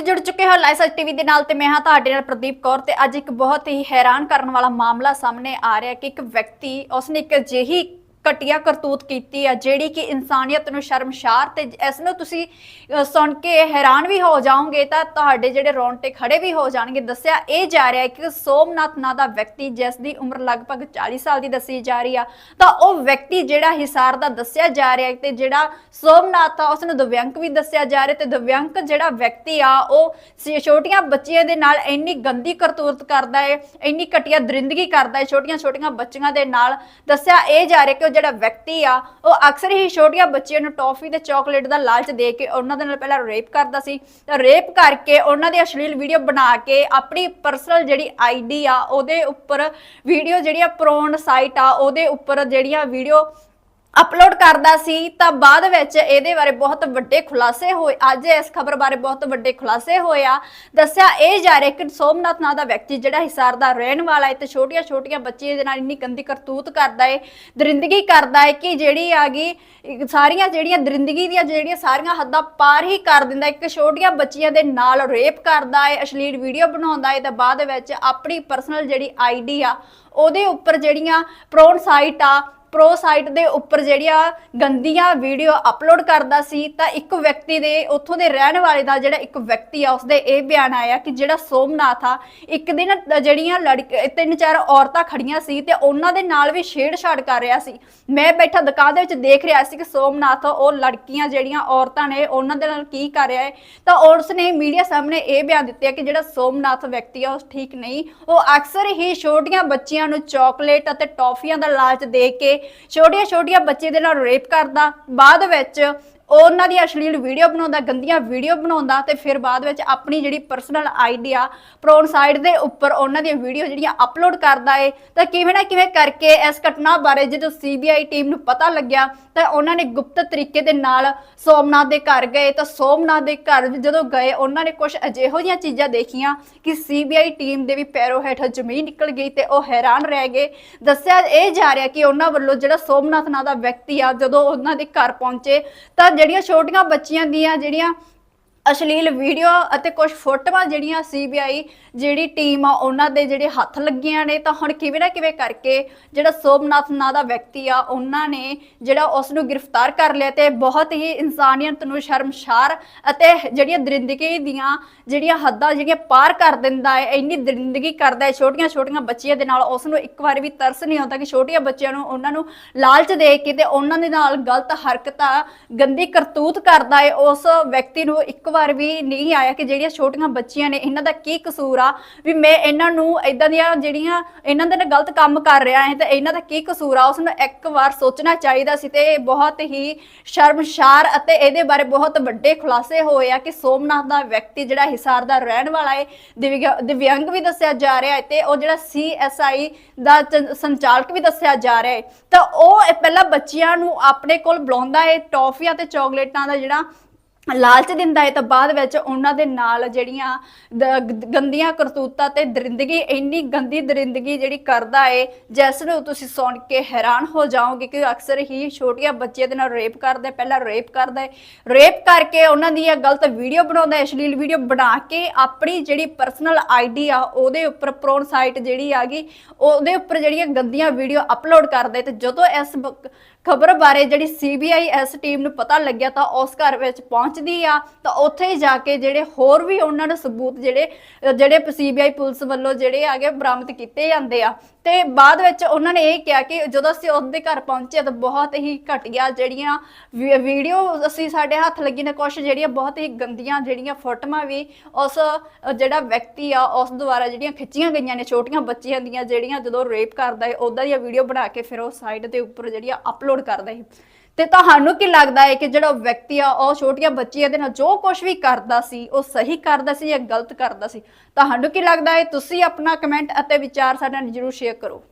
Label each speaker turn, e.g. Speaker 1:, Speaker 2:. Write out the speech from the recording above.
Speaker 1: ਤੁਸੀਂ ਜੁੜ ਚੁੱਕੇ ਹੋ ਲਾਈਸਾ ਟੀਵੀ ਦੇ ਨਾਲ ਤੇ ਮੈਂ ਹਾਂ ਤੁਹਾਡੇ ਨਾਲ ਪ੍ਰਦੀਪ ਕੌਰ ਤੇ ਅੱਜ ਇੱਕ ਬਹੁਤ ਹੀ ਹੈਰਾਨ ਕਰਨ ਵਾਲਾ ਮਾਮਲਾ ਸਾਹਮਣੇ ਆ ਰਿਹਾ ਕਿ ਇੱਕ ਵਿਅਕਤੀ, ਉਸਨੇ ਇੱਕ ਅਜਿਹੀ ਘਟੀਆ ਕਰਤੂਤ ਕੀਤੀ ਆ, ਜਿਹੜੀ ਕਿ ਇਨਸਾਨੀਅਤ ਨੂੰ ਸ਼ਰਮਸ਼ਾਰ ਤੇ ਇਸ ਨੂੰ ਤੁਸੀਂ ਸੁਣ ਕੇ ਹੈਰਾਨ ਵੀ ਹੋ ਜਾਓਗੇ ਤਾਂ ਤੁਹਾਡੇ ਜਿਹੜੇ ਰੌਂਟੇ ਖੜੇ ਵੀ ਹੋ ਜਾਣਗੇ। ਦੱਸਿਆ ਇਹ ਜਾ ਰਿਹਾ ਹੈ ਕਿ ਸੋਮਨਾਥ ਨਾਂ ਦਾ ਵਿਅਕਤੀ ਜਿਸ ਦੀ ਉਮਰ ਲਗਭਗ 40 ਸਾਲ ਦੀ ਦੱਸੀ ਜਾ ਰਹੀ ਆ, ਤਾਂ ਉਹ ਵਿਅਕਤੀ ਜਿਹੜਾ ਹਿਸਾਰ ਦਾ ਦੱਸਿਆ ਜਾ ਰਿਹਾ ਤੇ ਜਿਹੜਾ ਸੋਮਨਾਥ ਆ ਉਸ ਨੂੰ ਦਿਵਿਆਂਕ ਵੀ ਦੱਸਿਆ ਜਾ ਰਿਹਾ ਤੇ ਦਿਵਿਆਂਕ ਜਿਹੜਾ ਵਿਅਕਤੀ ਆ, ਉਹ ਛੋਟੀਆਂ ਬੱਚੀਆਂ ਦੇ ਨਾਲ ਇੰਨੀ ਗੰਦੀ ਕਰਤੂਤ ਕਰਦਾ ਹੈ, ਇੰਨੀ ਘਟੀਆ ਦਰਿੰਦਗੀ ਕਰਦਾ ਹੈ ਛੋਟੀਆਂ ਛੋਟੀਆਂ ਬੱਚੀਆਂ ਦੇ ਨਾਲ। ਦੱਸਿਆ ਇਹ ਜਾ ਰਿਹਾ ਕਿ ਜਿਹੜਾ ਵਿਅਕਤੀ ਆ, ਉਹ ਅਕਸਰ ਹੀ ਛੋਟੀਆਂ ਬੱਚੀਆਂ ਨੂੰ ਟੌਫੀ ਤੇ ਚਾਕਲੇਟ ਦਾ ਲਾਲਚ ਦੇ ਕੇ ਉਹਨਾਂ ਦੇ ਨਾਲ ਪਹਿਲਾਂ ਰੇਪ ਕਰਦਾ ਸੀ। ਤਾਂ ਰੇਪ ਕਰਕੇ ਉਹਨਾਂ ਦੀ ਅਸ਼ਲੀਲ ਵੀਡੀਓ ਬਣਾ ਕੇ ਆਪਣੀ ਪਰਸਨਲ ਜਿਹੜੀ ਆਈਡੀ ਆ, ਉਹਦੇ ਉੱਪਰ ਵੀਡੀਓ ਜਿਹੜੀਆਂ ਪ੍ਰੋਨ ਸਾਈਟ ਆ, ਉਹਦੇ ਉੱਪਰ ਜਿਹੜੀਆਂ ਵੀਡੀਓ ਅਪਲੋਡ ਕਰਦਾ ਸੀ, ਤਾਂ ਬਾਅਦ ਵਿੱਚ ਇਹਦੇ ਬਾਰੇ ਬਹੁਤ ਵੱਡੇ ਖੁਲਾਸੇ ਹੋਏ। ਅੱਜ ਇਸ ਖਬਰ ਬਾਰੇ ਬਹੁਤ ਵੱਡੇ ਖੁਲਾਸੇ ਹੋਏ ਆ। ਦੱਸਿਆ ਇਹ ਜਾ ਰਿਹਾ ਕਿ ਸੋਮਨਾਥ ਨਾਂ ਦਾ ਵਿਅਕਤੀ ਜਿਹੜਾ ਹਿਸਾਰ ਦਾ ਰਹਿਣ ਵਾਲਾ ਹੈ, ਤੇ ਛੋਟੀਆਂ ਛੋਟੀਆਂ ਬੱਚੀਆਂ ਦੇ ਨਾਲ ਇੰਨੀ ਗੰਦੀ ਕਰਤੂਤ ਕਰਦਾ ਹੈ, ਦਰਿੰਦਗੀ ਕਰਦਾ ਹੈ ਕਿ ਜਿਹੜੀ ਆ ਗਈ ਸਾਰੀਆਂ ਜਿਹੜੀਆਂ ਦਰਿੰਦਗੀ ਦੀਆਂ ਜਿਹੜੀਆਂ ਸਾਰੀਆਂ ਹੱਦਾਂ ਪਾਰ ਹੀ ਕਰ ਦਿੰਦਾ ਇੱਕ ਛੋਟੀਆਂ ਬੱਚੀਆਂ ਦੇ ਨਾਲ ਰੇਪ ਕਰਦਾ ਹੈ, ਅਸ਼ਲੀਲ ਵੀਡੀਓ ਬਣਾਉਂਦਾ ਹੈ, ਤੇ ਬਾਅਦ ਵਿੱਚ ਆਪਣੀ ਪਰਸਨਲ ਜਿਹੜੀ ਆਈਡੀ ਆ, ਉਹਦੇ ਉੱਪਰ ਜਿਹੜੀਆਂ ਪ੍ਰੋਨ ਸਾਈਟ ਆ ਪ੍ਰੋ ਸਾਈਟ ਦੇ ਉੱਪਰ ਜਿਹੜੀਆਂ ਗੰਦੀਆਂ ਵੀਡੀਓ ਅਪਲੋਡ ਕਰਦਾ ਸੀ, ਤਾਂ ਇੱਕ ਵਿਅਕਤੀ ਦੇ ਉੱਥੋਂ ਦੇ ਰਹਿਣ ਵਾਲੇ ਦਾ ਜਿਹੜਾ ਇੱਕ ਵਿਅਕਤੀ ਆ, ਉਸਦੇ ਇਹ ਬਿਆਨ ਆਇਆ ਕਿ ਜਿਹੜਾ ਸੋਮਨਾਥ ਆ, ਇੱਕ ਦਿਨ ਜਿਹੜੀਆਂ ਲੜਕੇ ਤਿੰਨ ਚਾਰ ਔਰਤਾਂ ਖੜੀਆਂ ਸੀ ਤੇ ਉਹਨਾਂ ਦੇ ਨਾਲ ਵੀ ਛੇੜਛਾੜ ਕਰ ਰਿਹਾ ਸੀ। ਮੈਂ ਬੈਠਾ ਦੁਕਾਨ ਦੇ ਵਿੱਚ ਦੇਖ ਰਿਹਾ ਸੀ ਕਿ ਸੋਮਨਾਥ, ਉਹ ਲੜਕੀਆਂ ਜਿਹੜੀਆਂ ਔਰਤਾਂ ਨੇ, ਉਹਨਾਂ ਦੇ ਨਾਲ ਕੀ ਕਰ ਰਿਹਾ ਹੈ। ਤਾਂ ਉਸ ਨੇ ਮੀਡੀਆ ਸਾਹਮਣੇ ਇਹ ਬਿਆਨ ਦਿੱਤਾ ਕਿ ਜਿਹੜਾ ਸੋਮਨਾਥ ਵਿਅਕਤੀ ਆ, ਉਹ ਠੀਕ ਨਹੀਂ। ਉਹ ਅਕਸਰ ਹੀ ਛੋਟੀਆਂ ਬੱਚੀਆਂ ਨੂੰ ਚਾਕਲੇਟ ਅਤੇ ਟੌਫੀਆਂ ਦਾ ਲਾਲਚ ਦੇ ਕੇ ਛੋਟੀਆਂ ਛੋਟੀਆਂ ਬੱਚੇ ਦੇ ਨਾਲ ਰੇਪ ਕਰਦਾ ਬਾਅਦ ਵਿੱਚ ਉਹਨਾਂ ਦੀ ਅਸ਼ਲੀਲ ਵੀਡੀਓ ਬਣਾਉਂਦਾ, ਗੰਦੀਆਂ ਵੀਡੀਓ ਬਣਾਉਂਦਾ ਤੇ ਫਿਰ ਬਾਅਦ ਵਿੱਚ ਆਪਣੀ ਜਿਹੜੀ ਪਰਸਨਲ ਆਈਡੀ ਆ ਪ੍ਰੋਨ ਸਾਈਟ ਦੇ ਉੱਪਰ ਉਹਨਾਂ ਦੀਆਂ ਵੀਡੀਓ ਜਿਹੜੀਆਂ ਅਪਲੋਡ ਕਰਦਾ ਏ, ਤਾਂ ਕਿਵੇਂ ਨਾ ਕਿਵੇਂ ਕਰਕੇ ਇਸ ਘਟਨਾ ਬਾਰੇ ਜਦੋਂ ਸੀਬੀਆਈ ਟੀਮ ਨੂੰ ਪਤਾ ਲੱਗਿਆ, ਤਾਂ ਉਹਨਾਂ ਨੇ ਗੁਪਤ ਤਰੀਕੇ ਦੇ ਨਾਲ ਸੋਮਨਾਥ ਦੇ ਘਰ ਗਏ, ਤਾਂ ਸੋਮਨਾਥ ਦੇ ਘਰ ਜਦੋਂ ਗਏ, ਉਹਨਾਂ ਨੇ ਕੁਝ ਅਜਿਹੋ ਜਿਹੀਆਂ ਚੀਜ਼ਾਂ ਦੇਖੀਆਂ ਕਿ ਸੀਬੀਆਈ ਟੀਮ ਦੇ ਵੀ ਪੈਰੋ ਹੇਠ ਜ਼ਮੀਨ ਨਿਕਲ ਗਈ ਤੇ ਉਹ ਹੈਰਾਨ ਰਹਿ ਗਏ। ਦੱਸਿਆ ਇਹ ਜਾ ਰਿਹਾ ਕਿ ਉਹਨਾਂ ਵੱਲੋਂ ਜਿਹੜਾ ਸੋਮਨਾਥ ਨਾਂ ਦਾ ਵਿਅਕਤੀ ਆ, ਜਦੋਂ ਉਹਨਾਂ ਦੇ ਘਰ ਪਹੁੰਚੇ, ਤਾਂ ਜਿਹੜੀਆਂ ਛੋਟੀਆਂ ਬੱਚੀਆਂ ਦੀਆਂ ਜਿਹੜੀਆਂ ਅਸ਼ਲੀਲ ਵੀਡੀਓ ਅਤੇ ਕੁਝ ਫੋਟੋਆਂ ਜਿਹੜੀਆਂ ਸੀਬੀਆਈ ਜਿਹੜੀ ਟੀਮ ਆ, ਉਹਨਾਂ ਦੇ ਜਿਹੜੇ ਹੱਥ ਲੱਗੀਆਂ ਨੇ, ਤਾਂ ਹੁਣ ਕਿਵੇਂ ਨਾ ਕਿਵੇਂ ਕਰਕੇ ਜਿਹੜਾ ਸੋਮਨਾਥ ਨਾਂ ਦਾ ਵਿਅਕਤੀ ਆ, ਉਹਨਾਂ ਨੇ ਜਿਹੜਾ ਉਸ ਨੂੰ ਗ੍ਰਿਫਤਾਰ ਕਰ ਲਿਆ ਤੇ ਬਹੁਤ ਹੀ ਇਨਸਾਨੀਅਤ ਨੂੰ ਸ਼ਰਮਸ਼ਾਰ ਅਤੇ ਜਿਹੜੀਆਂ ਦਰਿੰਦਗੀ ਦੀਆਂ ਜਿਹੜੀਆਂ ਹੱਦਾਂ ਜਿਹੜੀਆਂ ਪਾਰ ਕਰ ਦਿੰਦਾ ਹੈ, ਇੰਨੀ ਦਰਿੰਦਗੀ ਕਰਦਾ ਹੈ ਛੋਟੀਆਂ ਛੋਟੀਆਂ ਬੱਚੀਆਂ ਦੇ ਨਾਲ ਉਸ ਨੂੰ ਇੱਕ ਵਾਰ ਵੀ ਤਰਸ ਨਹੀਂ ਆਉਂਦਾ ਕਿ ਛੋਟੀਆਂ ਬੱਚਿਆਂ ਨੂੰ ਉਹਨਾਂ ਨੂੰ ਲਾਲਚ ਦੇ ਕੇ ਤੇ ਉਹਨਾਂ ਦੇ ਨਾਲ ਗਲਤ ਹਰਕਤਾਂ, ਗੰਦੀ ਕਰਤੂਤ ਕਰਦਾ ਹੈ, ਉਸ ਵਿਅਕਤੀ ਨੂੰ ਇੱਕ ਵਾਰ ਵੀ ਨਹੀਂ ਆਇਆ ਕਿ ਜਿਹੜੀਆਂ ਛੋਟੀਆਂ ਬੱਚੀਆਂ ਨੇ, ਇਹਨਾਂ ਦਾ ਕੀ ਕਸੂਰ ਆ? ਵੀ ਮੈਂ ਇਹਨਾਂ ਨੂੰ ਇਦਾਂ ਦੀਆਂ ਜਿਹੜੀਆਂ ਇਹਨਾਂ ਦੇ ਨਾਲ ਗਲਤ ਕੰਮ ਕਰ ਰਿਹਾ ਹੈ, ਤਾਂ ਇਹਨਾਂ ਦਾ ਕੀ ਕਸੂਰ ਆ? ਉਸ ਨੂੰ ਇੱਕ ਵਾਰ ਸੋਚਣਾ ਚਾਹੀਦਾ ਸੀ ਤੇ ਬਹੁਤ ਹੀ ਸ਼ਰਮਸ਼ਾਰ ਅਤੇ ਇਹਦੇ ਬਾਰੇ ਬਹੁਤ ਵੱਡੇ ਖੁਲਾਸੇ ਹੋਏ ਆ ਕਿ ਸੋਮਨਾਥ ਦਾ ਵਿਅਕਤੀ ਜਿਹੜਾ ਹਿਸਾਰ ਦਾ ਰਹਿਣ ਵਾਲਾ ਹੈ ਦਿਵਿਆ- ਵੀ ਦੱਸਿਆ ਜਾ ਰਿਹਾ ਹੈ ਤੇ ਉਹ ਜਿਹੜਾ ਸੀਐਸਆਈ ਦਾ ਸੰਚਾਲਕ ਵੀ ਦੱਸਿਆ ਜਾ ਰਿਹਾ ਹੈ। ਤਾਂ ਉਹ ਪਹਿਲਾਂ ਬੱਚਿਆਂ ਨੂੰ ਆਪਣੇ ਕੋਲ ਬੁਲਾਉਂਦਾ ਹੈ, ਟੌਫੀਆਂ ਤੇ ਚਾਕਲੇਟਾਂ ਦਾ ਜਿਹੜਾ ਲਾਲਚ ਦਿੰਦਾ ਹੈ ਤਾਂ ਬਾਅਦ ਵਿੱਚ ਉਹਨਾਂ ਦੇ ਨਾਲ ਜਿਹੜੀਆਂ ਦ- ਗੰਦੀਆਂ ਕਰਤੂਤਾਂ ਤੇ ਦਰਿੰਦਗੀ, ਇੰਨੀ ਗੰਦੀ ਦਰਿੰਦਗੀ ਜਿਹੜੀ ਕਰਦਾ ਹੈ ਜਿਸ ਨੂੰ ਤੁਸੀਂ ਸੁਣ ਕੇ ਹੈਰਾਨ ਹੋ ਜਾਓਗੇ ਕਿ ਅਕਸਰ ਹੀ ਛੋਟੀਆਂ ਬੱਚੇ ਦੇ ਨਾਲ ਰੇਪ ਕਰਦਾ ਹੈ ਪਹਿਲਾਂ ਰੇਪ ਕਰਦਾ ਹੈ ਰੇਪ ਕਰਕੇ ਉਹਨਾਂ ਦੀਆਂ ਗਲਤ ਵੀਡੀਓ ਬਣਾਉਂਦਾ ਹੈ ਅਸ਼ਲੀਲ ਵੀਡੀਓ ਬਣਾ ਕੇ ਆਪਣੀ ਜਿਹੜੀ ਪਰਸਨਲ ਆਈਡੀ ਆ, ਉਹਦੇ ਉੱਪਰ ਪ੍ਰੋਨ ਸਾਈਟ ਜਿਹੜੀ ਆ ਗਈ ਉਹਦੇ ਉੱਪਰ ਜਿਹੜੀਆਂ ਗੰਦੀਆਂ ਵੀਡੀਓ ਅਪਲੋਡ ਕਰਦਾ ਹੈ ਤੇ ਜਦੋਂ ਇਸ ਖਬਰ ਬਾਰੇ ਜਿਹੜੀ ਸੀਬੀਆਈ ਇਸ ਟੀਮ ਨੂੰ ਪਤਾ ਲੱਗਿਆ ਤਾਂ ਉਸ ਘਰ ਵਿੱਚ ਪਹੁੰਚ ਪਹੁੰਚਦੀ ਆ, ਤਾਂ ਉੱਥੇ ਜਾ ਕੇ ਜਿਹੜੇ ਹੋਰ ਵੀ ਉਹਨਾਂ ਦੇ ਸਬੂਤ ਜਿਹੜੇ ਜਿਹੜੇ ਸੀਬੀਆਈ ਪੁਲਿਸ ਵੱਲੋਂ ਜਿਹੜੇ ਆਗੇ ਬਰਾਮਦ ਕੀਤੇ ਜਾਂਦੇ ਆ। ਤੇ ਬਾਅਦ ਵਿੱਚ ਉਹਨਾਂ ਨੇ ਇਹ ਕਿਹਾ ਕਿ ਜਦੋਂ ਅਸੀਂ ਉਹਦੇ ਘਰ ਪਹੁੰਚੇ ਤਾਂ ਬਹੁਤ ਹੀ ਘਟੀਆ ਜਿਹੜੀਆਂ ਵੀਡੀਓ ਅਸੀਂ ਸਾਡੇ ਹੱਥ ਲੱਗੀ ਨੇ ਕੁਝ ਜਿਹੜੀਆਂ ਬਹੁਤ ਹੀ ਗੰਦੀਆਂ ਜਿਹੜੀਆਂ ਫੋਟੋਆਂ ਵੀ ਉਸ ਜਿਹੜਾ ਵਿਅਕਤੀ ਆ, ਉਸ ਦੁਆਰਾ ਜਿਹੜੀਆਂ ਖਿੱਚੀਆਂ ਗਈਆਂ ਨੇ, ਛੋਟੀਆਂ ਬੱਚੀਆਂ ਦੀਆਂ, ਜਿਹੜੀਆਂ ਜਦੋਂ ਰੇਪ ਕਰਦਾ ਹੈ ਉਹਦਾ ਦੀਆਂ ਵੀਡੀਓ ਬਣਾ ਕੇ ਫਿਰ ਉਹ ਸਾਈਟ ਦੇ ਉੱਪਰ ਜਿਹੜੀਆਂ ਅਪਲੋਡ ਕਰਦਾ ਹੈ। ਤੇ ਤੁਹਾਨੂੰ ਕੀ ਲੱਗਦਾ ਹੈ ਕਿ ਜਿਹੜਾ ਵਿਅਕਤੀ ਆ, ਉਹ ਛੋਟੀਆਂ ਬੱਚੀਆਂ ਦੇ ਨਾਲ ਜੋ ਕੁਝ ਵੀ ਕਰਦਾ ਸੀ, ਉਹ ਸਹੀ ਕਰਦਾ ਸੀ ਜਾਂ ਗਲਤ ਕਰਦਾ ਸੀ? ਤੁਹਾਨੂੰ ਕੀ ਲੱਗਦਾ ਹੈ? ਤੁਸੀਂ ਆਪਣਾ ਕਮੈਂਟ ਅਤੇ ਵਿਚਾਰ ਸਾਡੇ ਨਾਲ ਜਰੂਰ ਸ਼ੇਅਰ ਕਰੋ।